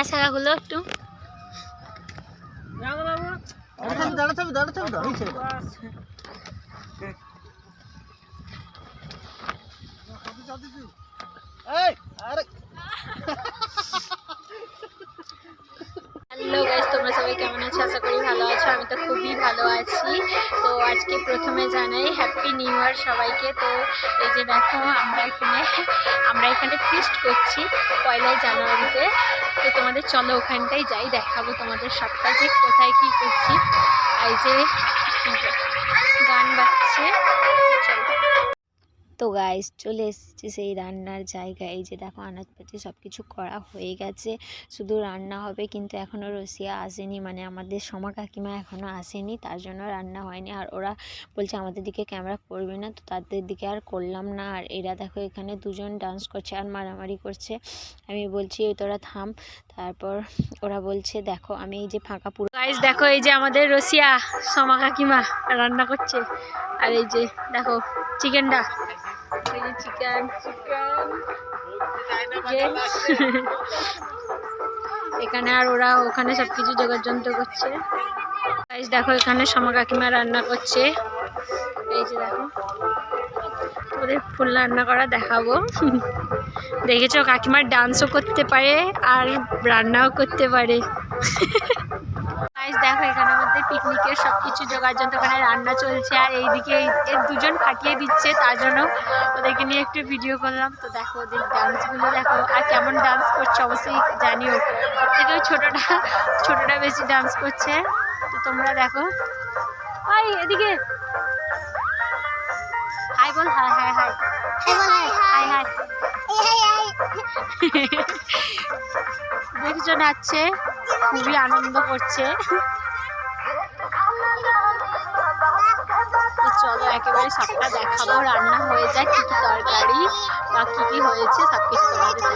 কাঁচা শাখাগুলো একটু। এই আরে। সবাই কেমন আছে? আশা করি ভালো আছো। আমি তো খুবই ভালো আছি। তো আজকে প্রথমে জানাই হ্যাপি নিউ ইয়ার সবাইকে। তো এই যে দেখো, আমরা এখানে আমরা এখানে ফিস্ট করছি পয়লা জানুয়ারিতে। তো তোমাদের চলো ওখানটাই যাই, দেখাবো তোমাদের সবটা যে কোথায় কী করছি। এই যে গান বাজছে, চলো। তো গাইস চলে এসেছি সেই রান্নার জায়গায়। এই যে দেখো আনাজপাতি সব কিছু করা হয়ে গেছে। শুধু রান্না হবে কিন্তু এখনও রসিয়া আসেনি। মানে আমাদের সমা কাকিমা এখনও আসেনি, তার জন্য রান্না হয়নি। আর ওরা বলছে আমাদের দিকে ক্যামেরা করবে না, তো তাদের দিকে আর করলাম না। আর এরা দেখো এখানে দুজন ডান্স করছে আর মারামারি করছে। আমি বলছি, "এই তোরা থাম। তারপর ওরা বলছে, দেখো, আমি এই যে ফাঁকা পুরো গাইস দেখো এই যে আমাদের রসিয়া সমা কাকিমা রান্না করছে। আর এই যে, দেখো চিকেনটা চিকেন এখানে আর ওরা ওখানে সব কিছু জোগাড় যন্ত্র করছে। গাইস দেখো এখানে সমা কাকিমা রান্না করছে। এই যে দেখো। ওদের ফুল রান্না করা দেখাবো। দেখেছ কাকিমার ডান্সও করতে পারে আর রান্নাও করতে পারে। গাইস দেখো এখানে আমাদের পিকনিকের সব কিছু জোগাড় যন্ত্র ওখানে রান্না চলছে। আর এইদিকে এই- এর দুজন ফাটিয়ে দিচ্ছে তার জন্য ওদেরকে নিয়ে একটু ভিডিও করলাম। তো দেখো ওদের ডান্সগুলো দেখো আর কেমন ডান্স করছে অবশ্যই জানিও। থেকে ওই ছোটোটা ছোটোটা বেশি ডান্স করছে। তো তোমরা দেখো। হাই এদিকে। হাই বল hi hi hi. Hi hi. দেখছ নাচছে। খুবই আনন্দ করছে। চলো একেবারে সবটা দেখাবো, রান্না হয়ে যায় কী কী তরকারি বা কী কী হয়েছে সব কিছু তোমাদের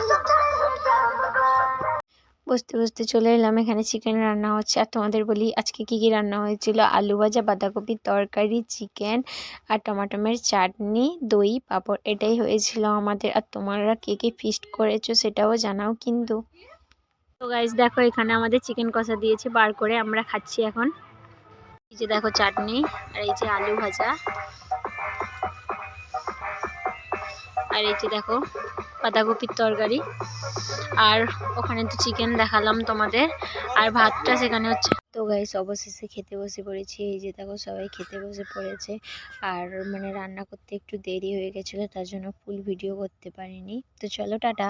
বসতে বসতে চলে এলাম, এখানে চিকেন রান্না হচ্ছে। আর তোমাদের বলি, আজকে কি কি রান্না হয়েছিল? আলু ভাজা, বাঁধাকপির তরকারি চিকেন আর টমাটোমের চাটনি, দই, পাঁপড়, এটাই হয়েছিল আমাদের। আর তোমরা কে কে ফিস্ট করেছ সেটাও জানাও কিন্তু। তো গাইজ দেখো এখানে আমাদের চিকেন কষা দিয়েছে, বার করে আমরা খাচ্ছি এখন। এই যে দেখো চাটনি আর এই যে আলু ভাজা। আর এই যে দেখো বাঁধাকপির তরকারি। আর ওখানে তো চিকেন দেখালাম তোমাদের। আর ভাতটা সেখানে হচ্ছে তো গাইস অবশেষে খেতে বসে পড়েছি। এই যে দেখো সবাই খেতে বসে পড়েছে। আর মানে রান্না করতে একটু দেরি হয়ে গেছিল, তার জন্য ফুল ভিডিও করতে পারিনি। তো চলো, টাটা।